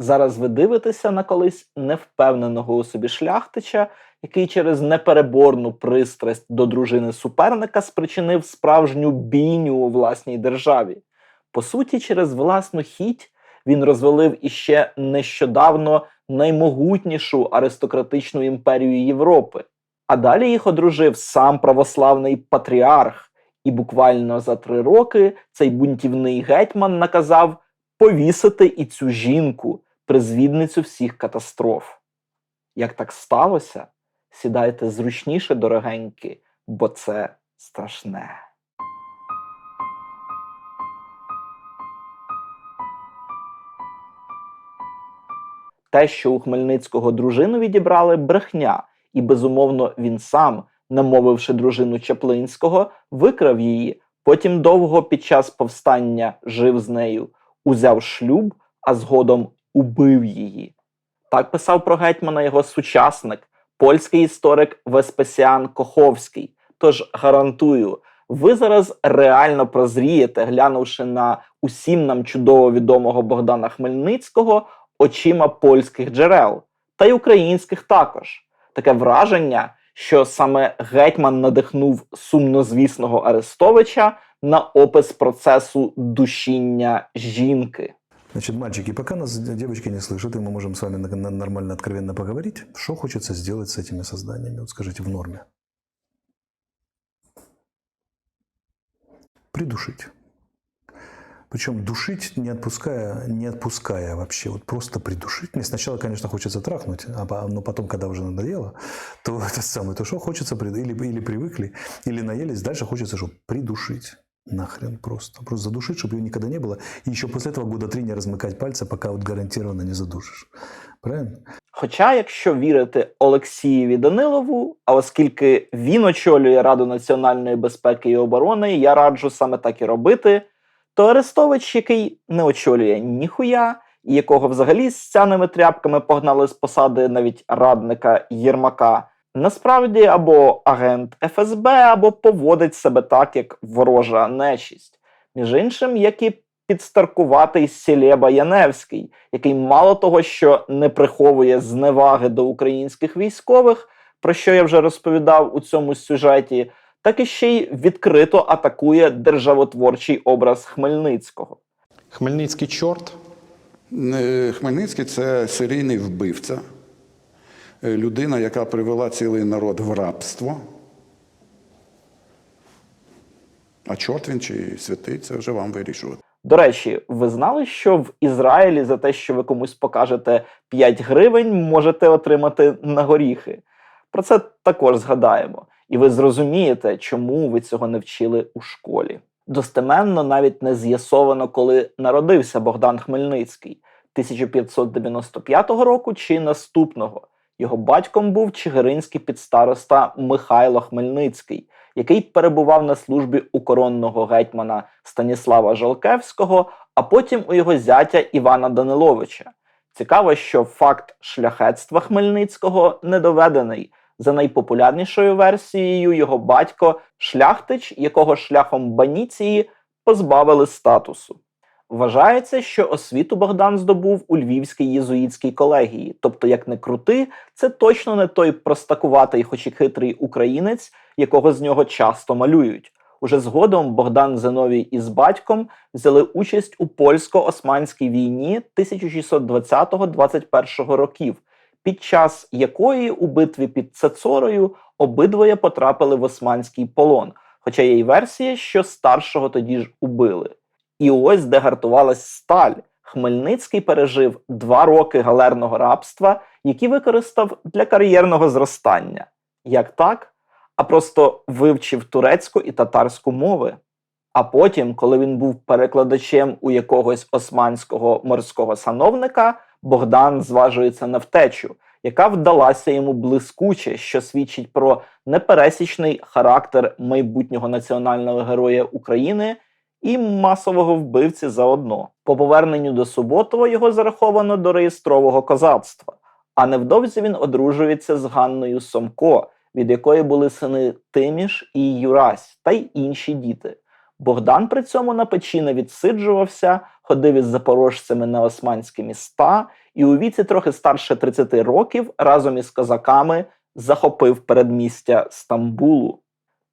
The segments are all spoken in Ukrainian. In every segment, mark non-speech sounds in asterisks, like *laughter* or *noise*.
Зараз ви дивитеся на колись невпевненого у собі шляхтича, який через непереборну пристрасть до дружини суперника спричинив справжню бійню у власній державі. По суті, через власну хіть він розвалив іще нещодавно наймогутнішу аристократичну імперію Європи. А далі їх одружив сам православний патріарх, і буквально за три роки цей бунтівний гетьман наказав повісити і цю жінку, призвідницю всіх катастроф. Як так сталося? Сідайте зручніше, дорогенькі, бо це страшне. Те, що у Хмельницького дружину відібрали, брехня, і безумовно він сам, намовивши дружину Чаплинського, викрав її. Потім довго під час повстання жив з нею, узяв шлюб, а згодом убив її. Так писав про гетьмана його сучасник, польський історик Веспесіан Коховський. Тож гарантую, ви зараз реально прозрієте, глянувши на усім нам чудово відомого Богдана Хмельницького очима польських джерел, та й українських також. Таке враження, що саме гетьман надихнув сумнозвісного Арестовича на опис процесу душіння жінки. Значит, мальчики, пока нас девочки не слышат, и мы можем с вами нормально, откровенно поговорить, что хочется сделать с этими созданиями? Вот скажите, в норме. Придушить. Причем душить, не отпуская, не отпуская вообще, вот просто придушить. Мне сначала, конечно, хочется трахнуть, а но потом, когда уже надоело, то *laughs* это самое, то что хочется, или, или привыкли, или наелись, дальше хочется, что придушить. Нахрен просто. Просто задушить, чтобы ее никогда не было. И еще после этого года три не размыкать пальцы, пока вот гарантированно не задушишь. Правильно? Хоча, якщо вірити Олексієві Данилову, а оскільки він очолює Раду національної безпеки і оборони, я раджу саме так і робити, то Арестович, який не очолює ніхуя, і якого взагалі з цяними тряпками погнали з посади навіть радника Єрмака, насправді або агент ФСБ, або поводить себе так, як ворожа нечість. Між іншим, як і підстаркуватий Сєлєба Яневський, який мало того, що не приховує зневаги до українських військових, про що я вже розповідав у цьому сюжеті, так і ще й відкрито атакує державотворчий образ Хмельницького. Хмельницький чорт. Е, Хмельницький це серійний вбивця, людина, яка привела цілий народ в рабство. А чорт він чи святий, це вже вам вирішувати. До речі, ви знали, що в Ізраїлі за те, що ви комусь покажете 5 гривень, можете отримати на горіхи? Про це також згадаємо. І ви зрозумієте, чому ви цього не вчили у школі. Достеменно навіть не з'ясовано, коли народився Богдан Хмельницький 1595 року чи наступного. Його батьком був чигиринський підстароста Михайло Хмельницький, який перебував на службі у коронного гетьмана Станіслава Жалкевського, а потім у його зятя Івана Даниловича. Цікаво, що факт шляхетства Хмельницького не доведений. За найпопулярнішою версією, його батько шляхтич, якого шляхом баніції позбавили статусу. Вважається, що освіту Богдан здобув у Львівській єзуїтській колегії. Тобто, як не крути, це точно не той простакуватий, хоч і хитрий українець, якого з нього часто малюють. Уже згодом Богдан Зиновій із батьком взяли участь у польсько-османській війні 1620-21 років, під час якої у битві під Цецорою обидвоє потрапили в османський полон. Хоча є й версія, що старшого тоді ж убили. І ось де гартувалась сталь. Хмельницький пережив два роки галерного рабства, які використав для кар'єрного зростання. Як так? А просто вивчив турецьку і татарську мови. А потім, коли він був перекладачем у якогось османського морського сановника, Богдан зважується на втечу, яка вдалася йому блискуче, що свідчить про непересічний характер майбутнього національного героя України і масового вбивці заодно. По поверненню до Суботова його зараховано до реєстрового козацтва. А невдовзі він одружується з Ганною Сомко, від якої були сини Тиміш і Юрась, та й інші діти. Богдан при цьому на печі не відсиджувався, ходив із запорожцями на османські міста і у віці трохи старше 30 років разом із козаками захопив передмістя Стамбулу.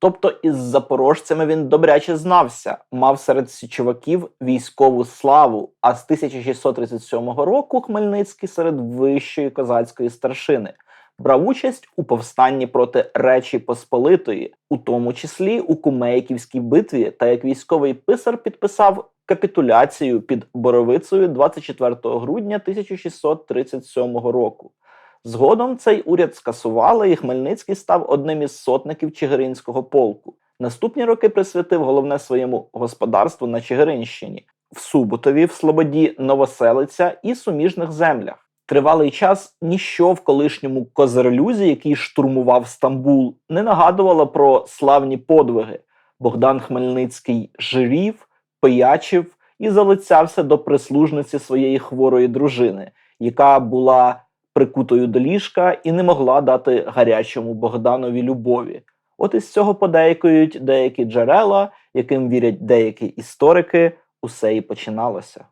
Тобто із запорожцями він добряче знався, мав серед січовиків військову славу, а з 1637 року Хмельницький серед вищої козацької старшини брав участь у повстанні проти Речі Посполитої, у тому числі у Кумейківській битві, та як військовий писар підписав капітуляцію під Боровицею 24 грудня 1637 року. Згодом цей уряд скасували, і Хмельницький став одним із сотників Чигиринського полку. Наступні роки присвятив головне своєму господарству на Чигиринщині, в Суботові, в Слободі, Новоселиця і суміжних землях. Тривалий час ніщо в колишньому Козерлюзі, який штурмував Стамбул, не нагадувало про славні подвиги. Богдан Хмельницький жирів, пиячив і залицявся до прислужниці своєї хворої дружини, яка була прикутою до ліжка і не могла дати гарячому Богданові любові. От із цього подейкують деякі джерела, яким вірять деякі історики, усе і починалося.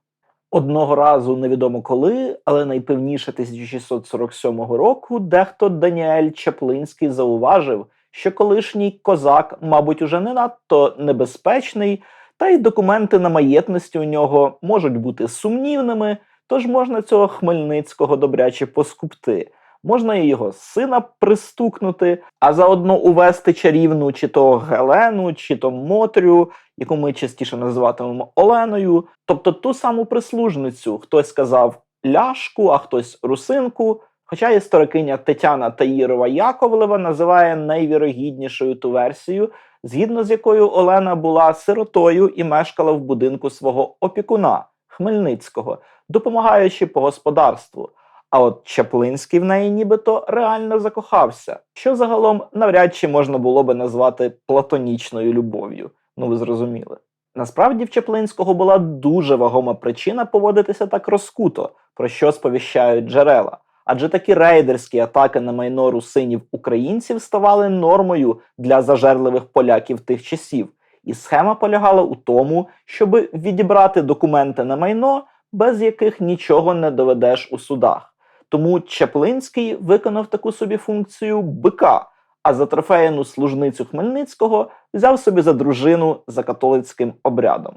Одного разу невідомо коли, але найпевніше 1647 року, дехто Даніель Чаплинський зауважив, що колишній козак, мабуть, уже не надто небезпечний, та й документи на маєтності у нього можуть бути сумнівними, тож можна цього Хмельницького добряче поскупти. Можна і його сина пристукнути, а заодно увести чарівну чи то Гелену, чи то Мотрю, яку ми частіше називатимемо Оленою, тобто ту саму прислужницю. Хтось сказав ляшку, а хтось русинку. Хоча історикиня Тетяна Таїрова Яковлева називає найвірогіднішою ту версію, згідно з якою Олена була сиротою і мешкала в будинку свого опікуна Хмельницького, допомагаючи по господарству. А от Чаплинський в неї нібито реально закохався, що загалом навряд чи можна було би назвати платонічною любов'ю. Ну ви зрозуміли. Насправді в Чаплинського була дуже вагома причина поводитися так розкуто, про що сповіщають джерела. Адже такі рейдерські атаки на майно русинів українців ставали нормою для зажерливих поляків тих часів, і схема полягала у тому, щоб відібрати документи на майно, без яких нічого не доведеш у судах. Тому Чаплинський виконав таку собі функцію бика, а за трофеяну служницю Хмельницького взяв собі за дружину за католицьким обрядом.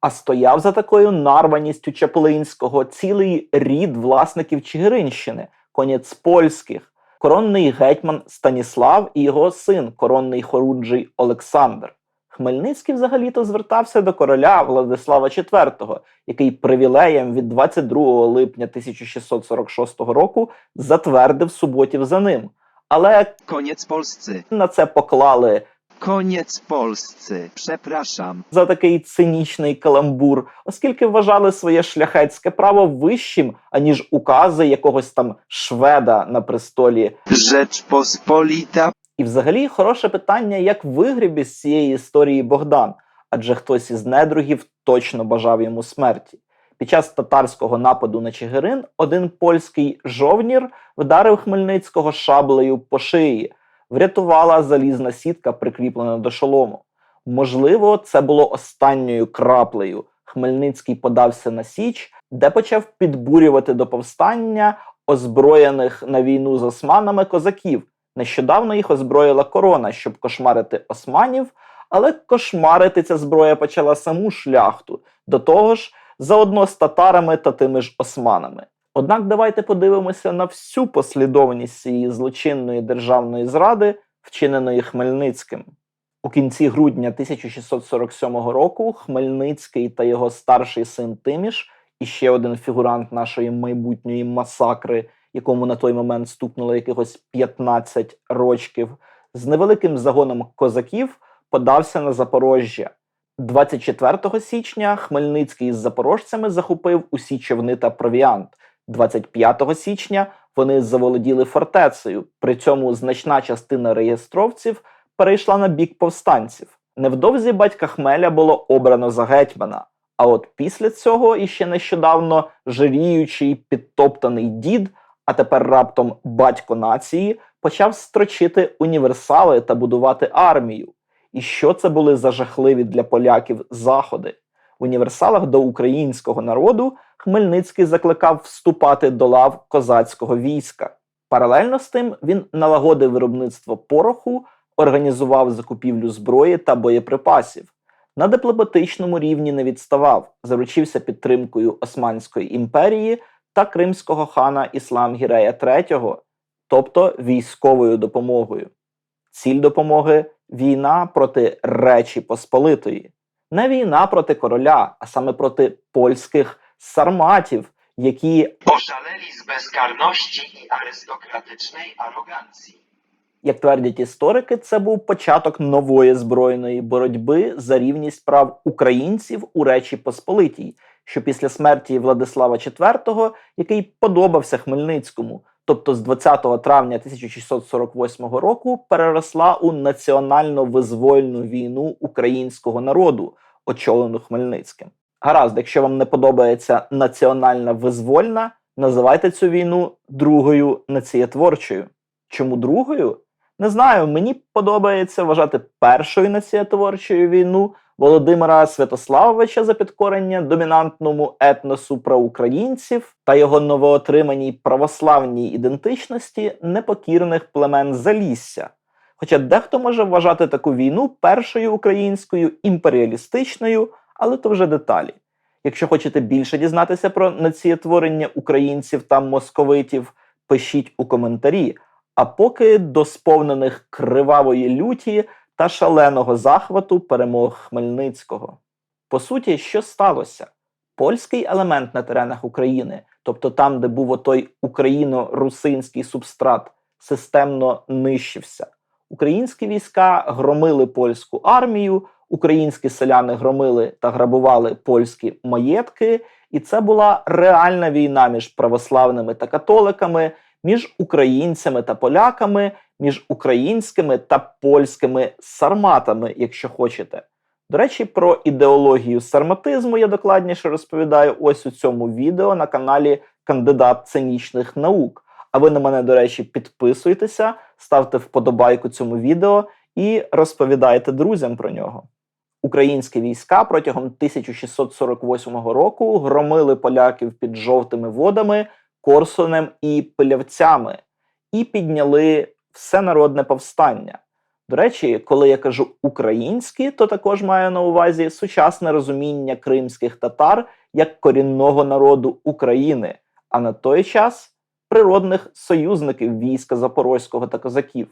А стояв за такою нарваністю Чаплинського цілий рід власників Чигиринщини, конець польських, коронний гетьман Станіслав і його син, коронний хоруджий Олександр. Хмельницький взагалі-то звертався до короля Владислава IV, який привілеєм від 22 липня 1646 року затвердив суботів за ним. Але Koniec Polscy. на це поклали Koniec Polscy. Przepraszam. за такий цинічний каламбур, оскільки вважали своє шляхетське право вищим, аніж укази якогось там шведа на престолі. Rzeczpospolita. І взагалі хороше питання, як вигріб із цієї історії Богдан, адже хтось із недругів точно бажав йому смерті. Під час татарського нападу на Чигирин один польський жовнір вдарив Хмельницького шаблею по шиї, врятувала залізна сітка, прикріплена до шолому. Можливо, це було останньою краплею. Хмельницький подався на Січ, де почав підбурювати до повстання озброєних на війну з османами козаків. Нещодавно їх озброїла корона, щоб кошмарити османів, але кошмарити ця зброя почала саму шляхту, до того ж, заодно з татарами та тими ж османами. Однак давайте подивимося на всю послідовність цієї злочинної державної зради, вчиненої Хмельницьким. У кінці грудня 1647 року Хмельницький та його старший син Тиміш, і ще один фігурант нашої майбутньої масакри, якому на той момент стукнуло якихось 15 рочків, з невеликим загоном козаків подався на Запорожжя. 24 січня Хмельницький з запорожцями захопив усі човни та провіант. 25 січня вони заволоділи фортецею. При цьому значна частина реєстровців перейшла на бік повстанців. Невдовзі батька Хмеля було обрано за гетьмана. А от після цього іще нещодавно жиріючий підтоптаний дід, а тепер раптом батько нації, почав строчити універсали та будувати армію. І що це були за жахливі для поляків заходи? В універсалах до українського народу Хмельницький закликав вступати до лав козацького війська. Паралельно з тим він налагодив виробництво пороху, організував закупівлю зброї та боєприпасів. На дипломатичному рівні не відставав, заручився підтримкою Османської імперії та кримського хана Іслам Гірея III, тобто військовою допомогою. Ціль допомоги війна проти Речі Посполитої, не війна проти короля, а саме проти польських сарматів, які Oszaleli z bezkarności i arystokratycznej arogancji. Як твердять історики, це був початок нової збройної боротьби за рівність прав українців у Речі Посполитій, що після смерті Владислава IV, який подобався Хмельницькому, тобто з 20 травня 1648 року, переросла у національно-визвольну війну українського народу, очолену Хмельницьким. Гаразд, якщо вам не подобається національна визвольна, називайте цю війну другою націєтворчою. Чому другою? Не знаю, мені подобається вважати першою націєтворчою війну Володимира Святославовича за підкорення домінантному етносу проукраїнців та його новоотриманій православній ідентичності непокірних племен Залісся. Хоча дехто може вважати таку війну першою українською імперіалістичною, але то вже деталі. Якщо хочете більше дізнатися про націєтворення українців та московитів, пишіть у коментарі. А поки до сповнених кривавої люті та шаленого захвату перемог Хмельницького. По суті, що сталося? Польський елемент на теренах України, тобто там, де був отой україно-русинський субстрат, системно нищився. Українські війська громили польську армію, українські селяни громили та грабували польські маєтки, і це була реальна війна між православними та католиками, між українцями та поляками, між українськими та польськими сарматами, якщо хочете. До речі, про ідеологію сарматизму я докладніше розповідаю ось у цьому відео на каналі Кандидат цинічних наук. А ви на мене, до речі, підписуйтеся, ставте вподобайку цьому відео і розповідайте друзям про нього. Українські війська протягом 1648 року громили поляків під жовтими водами, Корсунем і Пилявцями і підняли всенародне повстання. До речі, коли я кажу українські, то також маю на увазі сучасне розуміння кримських татар як корінного народу України, а на той час природних союзників війська Запорозького та козаків.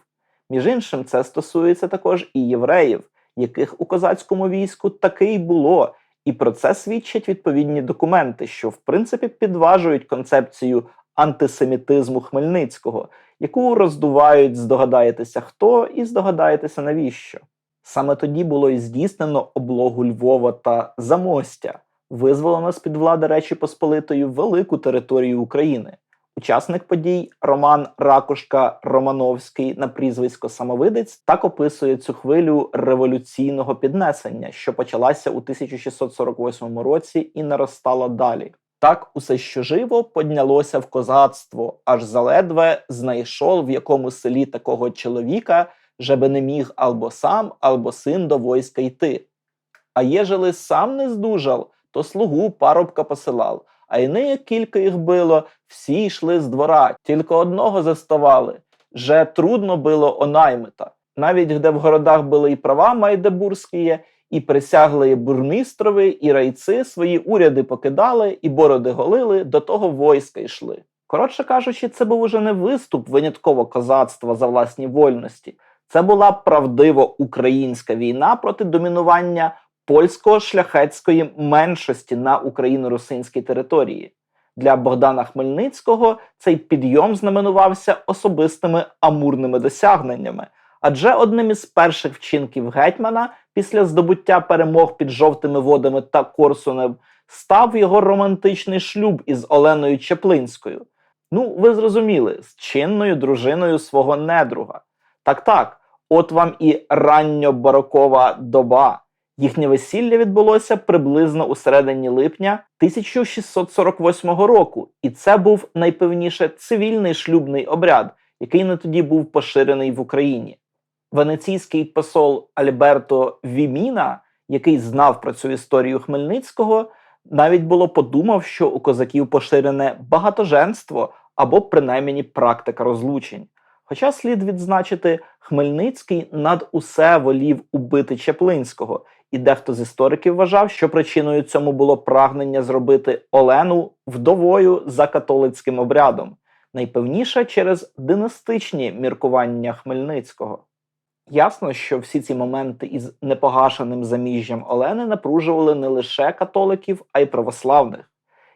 Між іншим, це стосується також і євреїв, яких у козацькому війську таки й було, і про це свідчать відповідні документи, що в принципі підважують концепцію антисемітизму Хмельницького, яку роздувають, здогадаєтеся хто, і здогадаєтеся навіщо. Саме тоді було і здійснено облогу Львова та Замостя, визволено з під влади Речі Посполитої велику територію України. Учасник подій Роман Ракушка Романовський на прізвисько Самовидець так описує цю хвилю революційного піднесення, що почалася у 1648 році і наростала далі. Так усе, що живо, поднялося в козацтво, аж заледве знайшов в якому селі такого чоловіка, жеби не міг або сам, або син до войска йти. А єжели сам не здужав, то слугу парубка посилав. А й як кілька їх било, всі йшли з двора, тільки одного заставали. Же трудно було онаймита. Навіть де в городах були і права майдебурські, і присягли бурмістрови, і райці свої уряди покидали, і бороди голили, до того войска йшли. Коротше кажучи, це був уже не виступ винятково козацтва за власні вольності. Це була правдиво українська війна проти домінування польсько-шляхетської меншості на україно-русинській території. Для Богдана Хмельницького цей підйом знаменувався особистими амурними досягненнями, адже одним із перших вчинків гетьмана після здобуття перемог під жовтими водами та Корсунем став його романтичний шлюб із Оленою Чеплинською. Ну, ви зрозуміли, з чинною дружиною свого недруга. Так, так, от вам і ранньобарокова доба. Їхнє весілля відбулося приблизно у середині липня 1648 року, і це був найпевніше цивільний шлюбний обряд, який на тоді був поширений в Україні. Венеційський посол Альберто Віміна, який знав про цю історію Хмельницького, навіть було подумав, що у козаків поширене багатоженство або принаймні практика розлучень. Хоча слід відзначити, Хмельницький над усе волів убити Чеплинського, і дехто з істориків вважав, що причиною цьому було прагнення зробити Олену вдовою за католицьким обрядом, найпевніше через династичні міркування Хмельницького. Ясно, що всі ці моменти із непогашеним заміжжям Олени напружували не лише католиків, а й православних.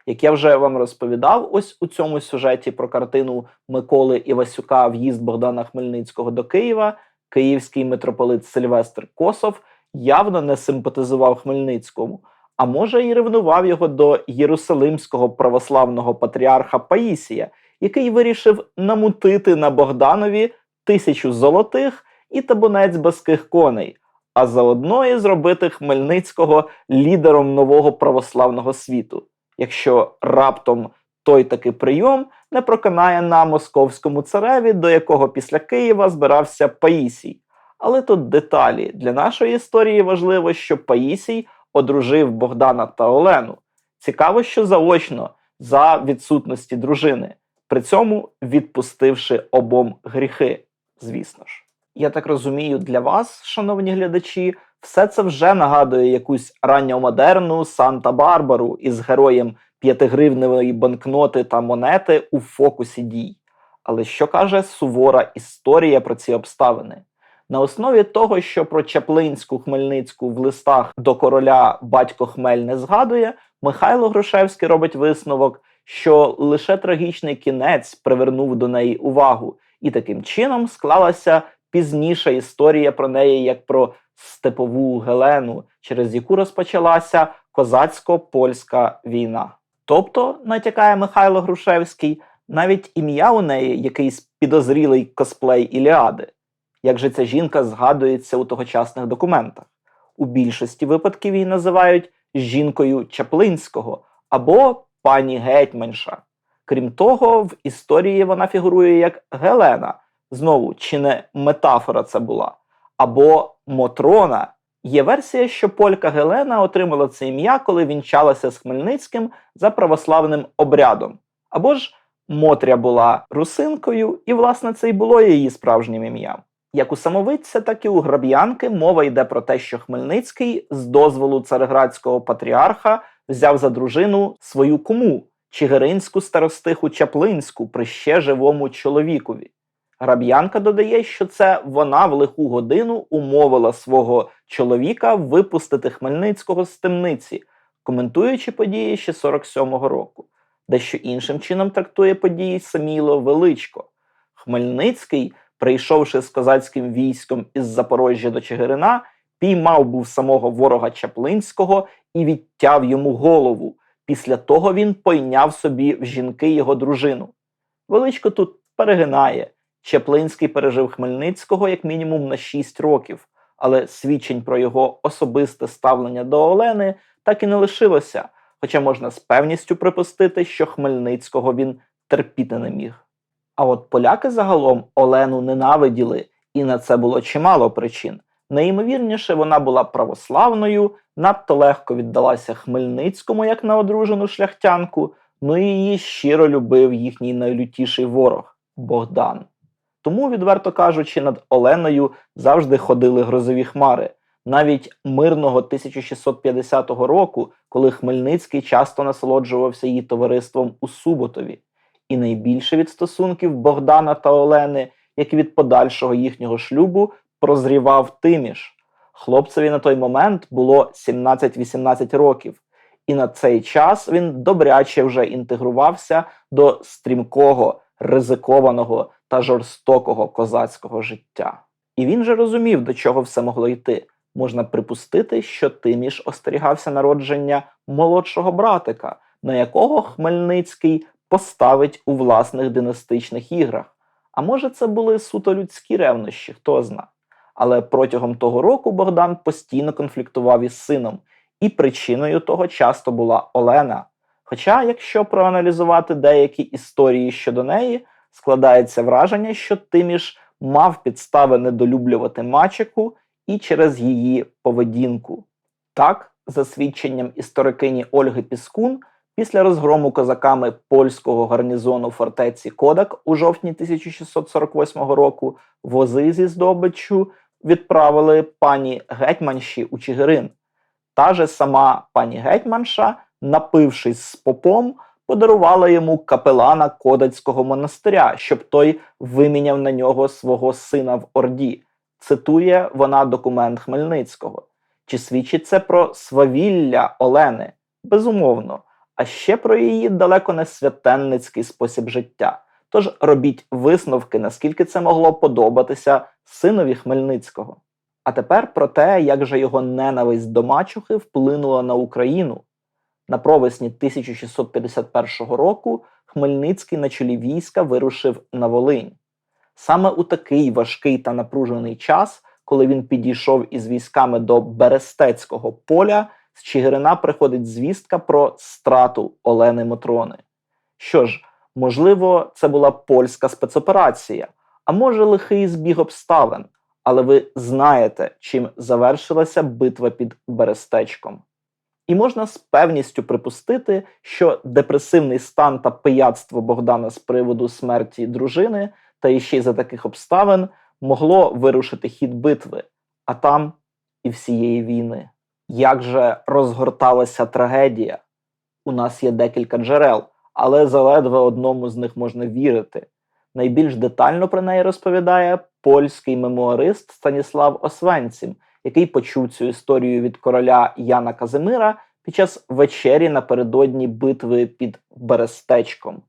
Як я вже вам розповідав, ось у цьому сюжеті про картину Миколи Івасюка В'їзд Богдана Хмельницького до Києва, київський митрополит Сильвестр Косов явно не симпатизував Хмельницькому, а може і ревнував його до єрусалимського православного патріарха Паїсія, який вирішив намутити на Богданові тисячу золотих і табунець баских коней, а заодно і зробити Хмельницького лідером нового православного світу, якщо раптом той таки прийом не проканає на московському цареві, до якого після Києва збирався Паїсій. Але тут деталі для нашої історії важливо, що Паїсій одружив Богдана та Олену. Цікаво, що заочно за відсутності дружини, при цьому відпустивши обом гріхи, звісно ж. Я так розумію, для вас, шановні глядачі, все це вже нагадує якусь ранньомодерну Санта-Барбару із героєм п'ятигривневої банкноти та монети у фокусі дій. Але що каже сувора історія про ці обставини? На основі того, що про Чаплинську Хмельницьку в листах до короля батько Хмель не згадує, Михайло Грушевський робить висновок, що лише трагічний кінець привернув до неї увагу, і таким чином склалася пізніша історія про неї як про степову Гелену, через яку розпочалася козацько-польська війна. Тобто, натякає Михайло Грушевський, навіть ім'я у неї якийсь підозрілий косплей Іліади. Як же ця жінка згадується у тогочасних документах? У більшості випадків її називають жінкою Чаплинського або пані гетьманша. Крім того, в історії вона фігурує як Гелена. Знову, чи не метафора це була, або Мотрона. Є версія, що полька Гелена отримала це ім'я, коли вінчалася з Хмельницьким за православним обрядом. Або ж Мотря була русинкою, і, власне, це й було її справжнім ім'ям. Як у самовидця, так і у граб'янки мова йде про те, що Хмельницький з дозволу цареградського патріарха взяв за дружину свою куму, чигиринську старостиху Чаплинську при ще живому чоловікові. Граб'янка додає, що це вона в лиху годину умовила свого чоловіка випустити Хмельницького з темниці, коментуючи події ще 47-го року. Дещо іншим чином трактує події Саміло Величко. Хмельницький, прийшовши з козацьким військом із Запорожжя до Чигирина, піймав був самого ворога Чаплинського і відтяв йому голову. Після того він пойняв собі в жінки його дружину. Величко тут перегинає. Чаплинський пережив Хмельницького як мінімум на 6 років, але свідчень про його особисте ставлення до Олени так і не лишилося, хоча можна з певністю припустити, що Хмельницького він терпіти не міг. А от поляки загалом Олену ненавиділи, і на це було чимало причин. Найімовірніше, вона була православною, надто легко віддалася Хмельницькому як на одружену шляхтянку, ну і її щиро любив їхній найлютіший ворог Богдан. Тому, відверто кажучи, над Оленою завжди ходили грозові хмари. Навіть мирного 1650 року, коли Хмельницький часто насолоджувався її товариством у Суботові. І найбільше від стосунків Богдана та Олени, як і від подальшого їхнього шлюбу, прозрівав Тиміш. Хлопцеві на той момент було 17-18 років, і на цей час він добряче вже інтегрувався до стрімкого, ризикованого та жорстокого козацького життя. І він же розумів, до чого все могло йти. Можна припустити, що Тиміш остерігався народження молодшого братика, на якого Хмельницький поставить у власних династичних іграх. А може, це були суто людські ревнощі, хто зна. Але протягом того року Богдан постійно конфліктував із сином, і причиною того часто була Олена. Хоча, якщо проаналізувати деякі історії щодо неї, складається враження, що Тиміш мав підстави недолюблювати мачеку і через її поведінку. Так, за свідченням історикині Ольги Піскун, після розгрому козаками польського гарнізону фортеці Кодак у жовтні 1648 року вози зі здобиччю відправили пані гетьманші у Чигирин. Та же сама пані гетьманша, напившись з попом, подарувала йому капелана Кодацького монастиря, щоб той виміняв на нього свого сина в Орді. Цитує вона документ Хмельницького. Чи свідчить це про свавілля Олени? Безумовно, а ще про її далеко не святенницький спосіб життя. Тож робіть висновки, наскільки це могло подобатися синові Хмельницького. А тепер про те, як же його ненависть до мачухи вплинула на Україну. На провесні 1651 року Хмельницький на чолі війська вирушив на Волинь. Саме у такий важкий та напружений час, коли він підійшов із військами до Берестецького поля, з Чигирина приходить звістка про страту Олени Матрони. Що ж, можливо, це була польська спецоперація, а може лихий збіг обставин, але ви знаєте, чим завершилася битва під Берестечком. І можна з певністю припустити, що депресивний стан та пияцтво Богдана з приводу смерті дружини та іще й за таких обставин могло вирушити хід битви, а там і всієї війни. Як же розгорталася трагедія? У нас є декілька джерел, але заледве одному з них можна вірити. Найбільш детально про неї розповідає польський мемуарист Станіслав Освенцім, який почув цю історію від короля Яна Казимира під час вечері напередодні битви під Берестечком.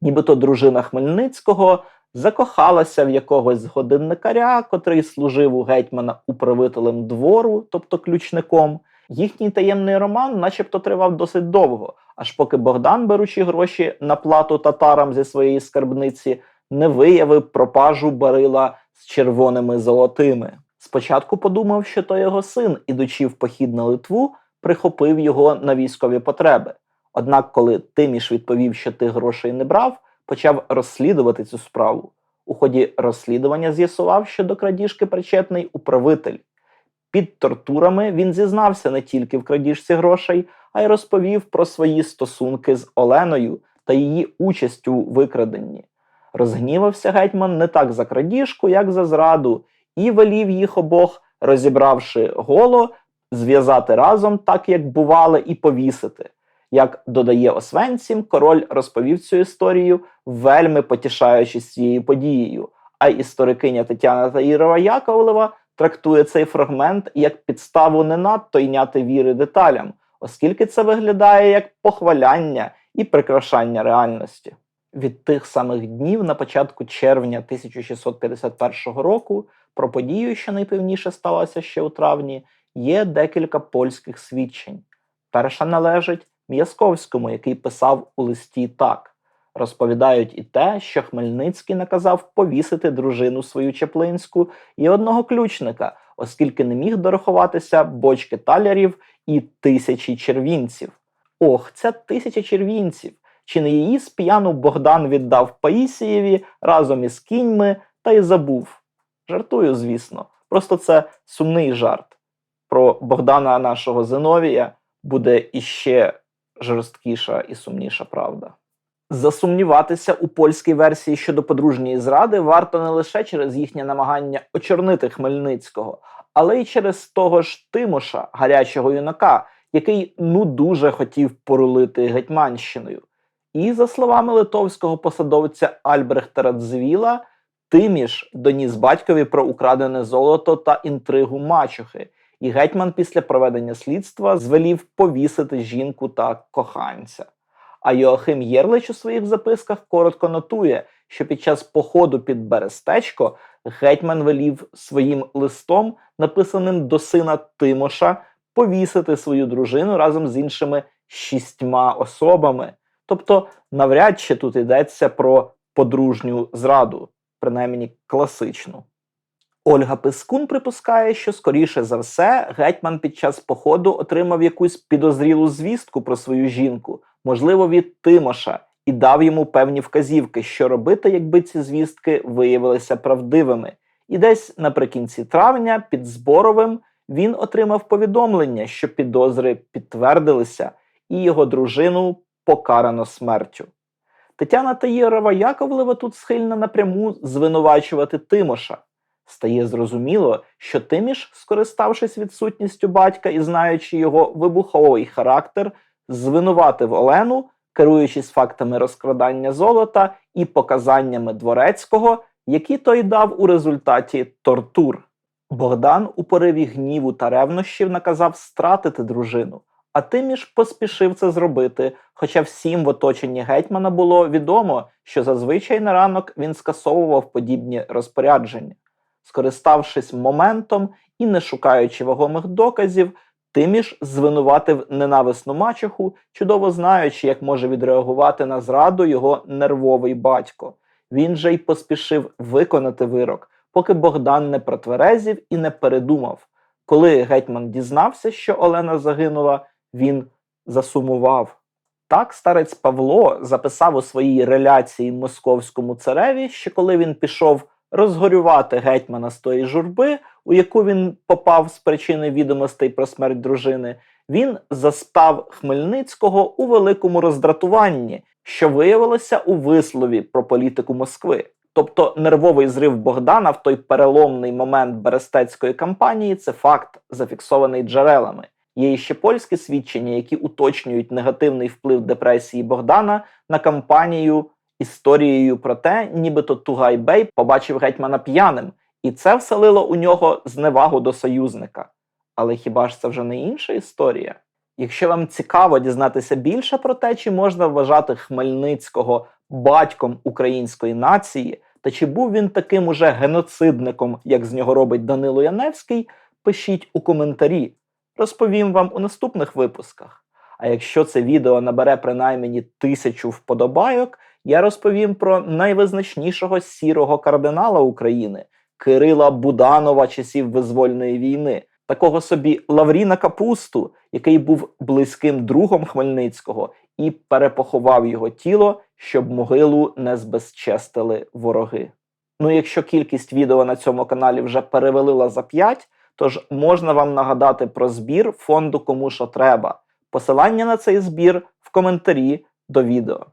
Нібито дружина Хмельницького закохалася в якогось годинникаря, котрий служив у гетьмана управителем двору, тобто ключником. Їхній таємний роман, начебто, тривав досить довго, аж поки Богдан, беручи гроші на плату татарам зі своєї скарбниці, не виявив пропажу барила з червоними золотими. Спочатку подумав, що то його син, ідучи в похід на Литву, прихопив його на військові потреби. Однак, коли Тиміш відповів, що тих грошей не брав, почав розслідувати цю справу. У ході розслідування з'ясував, що до крадіжки причетний управитель. Під тортурами він зізнався не тільки в крадіжці грошей, а й розповів про свої стосунки з Оленою та її участь у викраденні. Розгнівався гетьман не так за крадіжку, як за зраду, і велів їх обох, розібравши голо, зв'язати разом, так як бували, і повісити. Як додає Освенцім, король розповів цю історію, вельми потішаючись цією подією. А історикиня Тетяна Таїрова Яковлева трактує цей фрагмент як підставу не надто йняти віри деталям, оскільки це виглядає як похваляння і прикрашання реальності. Від тих самих днів на початку червня 1651 року про подію, що найпевніше сталося ще у травні, є декілька польських свідчень. Перша належить М'язковському, який писав у листі так. Розповідають і те, що Хмельницький наказав повісити дружину свою Чеплинську і одного ключника, оскільки не міг дорахуватися бочки талярів і тисячі червінців. Ох, ця тисяча червінців! Чи не її сп'яну Богдан віддав Паїсієві разом із кіньми та й забув? Жартую, звісно. Просто це сумний жарт. Про Богдана нашого Зиновія буде іще жорсткіша і сумніша правда. Засумніватися у польській версії щодо подружньої зради варто не лише через їхнє намагання очорнити Хмельницького, але й через того ж Тимоша, гарячого юнака, який ну дуже хотів порулити Гетьманщиною. І, за словами литовського посадовця Альбрехта Радзвіла, Тиміш доніс батькові про украдене золото та інтригу мачухи, і гетьман після проведення слідства звелів повісити жінку та коханця. А Йоахим Єрлич у своїх записках коротко нотує, що під час походу під Берестечко гетьман велів своїм листом, написаним до сина Тимоша, повісити свою дружину разом з іншими шістьма особами. Тобто, навряд чи тут йдеться про подружню зраду, принаймні класичну. Ольга Пискун припускає, що скоріше за все гетьман під час походу отримав якусь підозрілу звістку про свою жінку, можливо, від Тимоша, і дав йому певні вказівки, що робити, якби ці звістки виявилися правдивими. І десь наприкінці травня під Зборовим він отримав повідомлення, що підозри підтвердилися, і його дружину покарано смертю. Тетяна Таїрова Яковлева тут схильна напряму звинувачувати Тимоша. Стає зрозуміло, що Тиміш, скориставшись відсутністю батька і знаючи його вибуховий характер, звинуватив Олену, керуючись фактами розкрадання золота і показаннями дворецького, які той дав у результаті тортур. Богдан у пориві гніву та ревнощів наказав стратити дружину, а Тиміш поспішив це зробити, хоча всім в оточенні гетьмана було відомо, що зазвичай на ранок він скасовував подібні розпорядження. Скориставшись моментом і не шукаючи вагомих доказів, Тиміш звинуватив ненависну мачеху, чудово знаючи, як може відреагувати на зраду його нервовий батько. Він же й поспішив виконати вирок, поки Богдан не протверезів і не передумав. Коли гетьман дізнався, що Олена загинула, він засумував. Так старець Павло записав у своїй реляції московському цареві, що коли він пішов розгорювати гетьмана з тої журби, у яку він попав з причини відомостей про смерть дружини, він застав Хмельницького у великому роздратуванні, що виявилося у вислові про політику Москви. Тобто нервовий зрив Богдана в той переломний момент Берестецької кампанії це факт, зафіксований джерелами. Є ще польські свідчення, які уточнюють негативний вплив депресії Богдана на кампанію історією про те, нібито Тугай Бей побачив гетьмана п'яним, і це вселило у нього зневагу до союзника. Але хіба ж це вже не інша історія? Якщо вам цікаво дізнатися більше про те, чи можна вважати Хмельницького батьком української нації, та чи був він таким уже геноцидником, як з нього робить Данило Яневський, пишіть у коментарі. Розповім вам у наступних випусках. А якщо це відео набере принаймні тисячу вподобайок, я розповім про найвизначнішого сірого кардинала України Кирила Буданова часів визвольної війни, такого собі Лавріна Капусту, який був близьким другом Хмельницького і перепоховав його тіло, щоб могилу не збезчестили вороги. Ну, якщо кількість відео на цьому каналі вже перевалила за 5, тож можна вам нагадати про збір фонду Кому що треба. Посилання на цей збір в коментарі до відео.